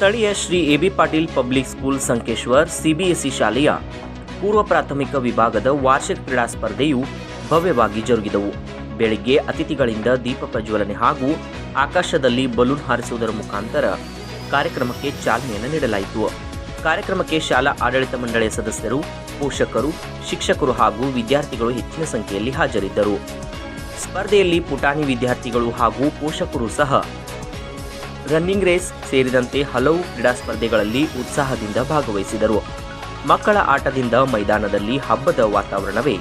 ಸ್ಥಳೀಯ Shri A B Patil public school Sankeshwar, CBSE ಶಾಲೆಯ ಪೂರ್ವ ಪ್ರಾಥಮಿಕ ವಿಭಾಗದ ವಾರ್ಷಿಕ ಕ್ರೀಡಾ ಸ್ಪರ್ಧೆಯು ಭವ್ಯವಾಗಿ ಜರುಗಿದವು. ಬೆಳಿಗ್ಗೆ ಅತಿಥಿಗಳಿಂದ ದೀಪ ಪ್ರಜ್ವಲನೆ ಹಾಗೂ ಆಕಾಶದಲ್ಲಿ ಬಲೂನ್ ಹಾರಿಸುವುದರ ಮುಖಾಂತರ ಕಾರ್ಯಕ್ರಮಕ್ಕೆ ಚಾಲನೆಯನ್ನು ನೀಡಲಾಯಿತು. ಕಾರ್ಯಕ್ರಮಕ್ಕೆ ಶಾಲಾ ಆಡಳಿತ ಮಂಡಳಿಯ ಸದಸ್ಯರು, ಪೋಷಕರು, ಶಿಕ್ಷಕರು ಹಾಗೂ ವಿದ್ಯಾರ್ಥಿಗಳು ಹೆಚ್ಚಿನ ಸಂಖ್ಯೆಯಲ್ಲಿ ಹಾಜರಿದ್ದರು. ಸ್ಪರ್ಧೆಯಲ್ಲಿ ಪುಟಾಣಿ ವಿದ್ಯಾರ್ಥಿಗಳು ಹಾಗೂ ಪೋಷಕರು ಸಹ ರನ್ನಿಂಗ್ ರೇಸ್ ಸೇರಿದಂತೆ ಹಲವು ಕ್ರೀಡಾ ಸ್ಪರ್ಧೆಗಳಲ್ಲಿ ಉತ್ಸಾಹದಿಂದ ಭಾಗವಹಿಸಿದರು. ಮಕ್ಕಳ ಆಟದಿಂದ ಮೈದಾನದಲ್ಲಿ ಹಬ್ಬದ ವಾತಾವರಣವೇ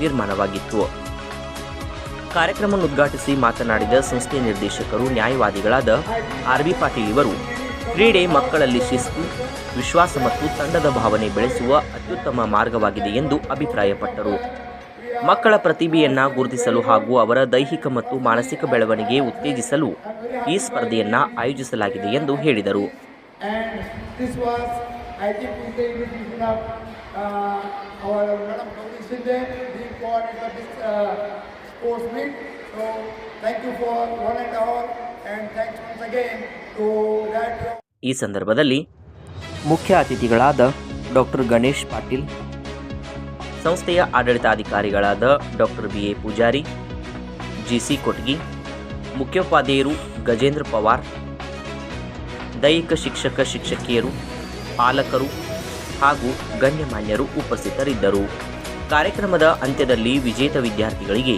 ನಿರ್ಮಾಣವಾಗಿತ್ತು. ಕಾರ್ಯಕ್ರಮವನ್ನು ಉದ್ಘಾಟಿಸಿ ಮಾತನಾಡಿದ ಸಂಸ್ಥೆ ನಿರ್ದೇಶಕರು ನ್ಯಾಯವಾದಿಗಳಾದ ಆರ್ ಬಿ ಪಾಟೀಲ್ ಇವರು, ಕ್ರೀಡೆ ಮಕ್ಕಳಲ್ಲಿ ಶಿಸ್ತು, ವಿಶ್ವಾಸ ಮತ್ತು ತಂಡದ ಭಾವನೆ ಬೆಳೆಸುವ ಅತ್ಯುತ್ತಮ ಮಾರ್ಗವಾಗಿದೆ ಎಂದು ಅಭಿಪ್ರಾಯಪಟ್ಟರು. ಮಕ್ಕಳ ಪ್ರತಿಭೆಯನ್ನು ಗುರುತಿಸಲು ಹಾಗೂ ಅವರ ದೈಹಿಕ ಮತ್ತು ಮಾನಸಿಕ ಬೆಳವಣಿಗೆ ಉತ್ತೇಜಿಸಲು ಈ ಸ್ಪರ್ಧೆಯನ್ನು ಆಯೋಜಿಸಲಾಗಿದೆ ಎಂದು ಹೇಳಿದರು. ಈ ಸಂದರ್ಭದಲ್ಲಿ ಮುಖ್ಯ ಅತಿಥಿಗಳಾದ ಡಾಕ್ಟರ್ ಗಣೇಶ್ ಪಾಟೀಲ್ ಸಂಸ್ಥೆಯ ಆಡಳಿತಾಧಿಕಾರಿಗಳಾದ doctor B A Poojari, G C Kotgi, ಮುಖ್ಯೋಪಾಧ್ಯಾಯರು Gajendra Pawar, ದೈಹಿಕ ಶಿಕ್ಷಕ ಶಿಕ್ಷಕಿಯರು, ಪಾಲಕರು ಹಾಗೂ ಗಣ್ಯಮಾನ್ಯರು ಉಪಸ್ಥಿತರಿದ್ದರು. ಕಾರ್ಯಕ್ರಮದ ಅಂತ್ಯದಲ್ಲಿ ವಿಜೇತ ವಿದ್ಯಾರ್ಥಿಗಳಿಗೆ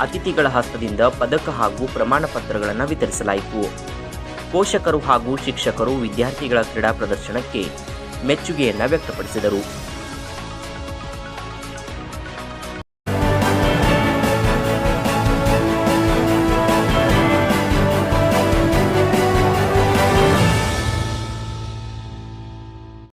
ಅತಿಥಿಗಳ ಹಸ್ತದಿಂದ ಪದಕ ಹಾಗೂ ಪ್ರಮಾಣ ಪತ್ರಗಳನ್ನು ವಿತರಿಸಲಾಯಿತು. ಪೋಷಕರು ಹಾಗೂ ಶಿಕ್ಷಕರು ವಿದ್ಯಾರ್ಥಿಗಳ ಕ್ರೀಡಾ ಪ್ರದರ್ಶನಕ್ಕೆ ಮೆಚ್ಚುಗೆಯನ್ನು ವ್ಯಕ್ತಪಡಿಸಿದರು.